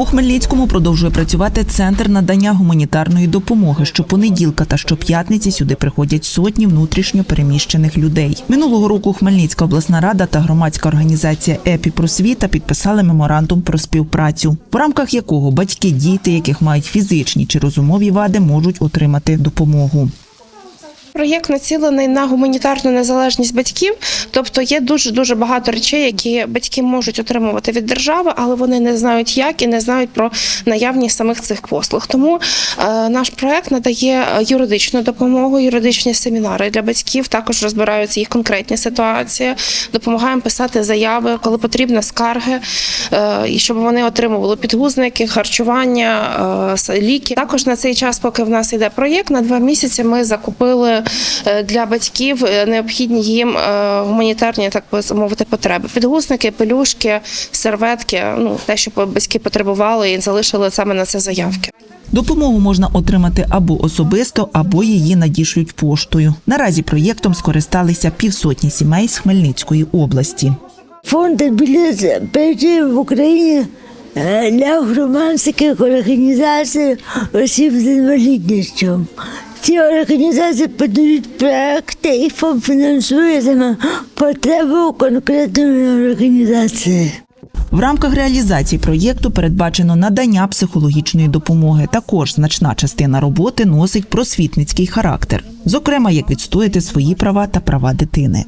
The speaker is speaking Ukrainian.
У Хмельницькому продовжує працювати центр надання гуманітарної допомоги. Щопонеділка та щоп'ятниці сюди приходять сотні внутрішньо переміщених людей. Минулого року Хмельницька обласна рада та громадська організація «Епіпросвіта» підписали меморандум про співпрацю, в рамках якого батьки, діти, яких мають фізичні чи розумові вади, можуть отримати допомогу. Проєкт націлений на гуманітарну незалежність батьків, тобто є дуже дуже багато речей, які батьки можуть отримувати від держави, але вони не знають як і не знають про наявність самих цих послуг. Тому е, наш проєкт надає юридичну допомогу, юридичні семінари для батьків. Також розбираються їх конкретні ситуації. Допомагаємо писати заяви, коли потрібно скарги, е, і щоб вони отримували підгузники, харчування, е, ліки. Також на цей час, поки в нас йде проєкт, на два місяці ми закупили е, для батьків е, необхідні їм е, гуманітарні, так би мовити, потреби: підгузники, пелюшки, серветки. Ну те, що батьки потребували і залишили саме на це заявки. Допомогу можна отримати або особисто, або її надішлють поштою. Наразі проєктом скористалися півсотні сімей з Хмельницької області. Фонд білізації в Україні е, для громадських організацій осіб з інвалідністю. Ці організації подають проекти і фонд фінансує саме потребу конкретної організації. В рамках реалізації проєкту передбачено надання психологічної допомоги. Також значна частина роботи носить просвітницький характер, зокрема, як відстояти свої права та права дитини.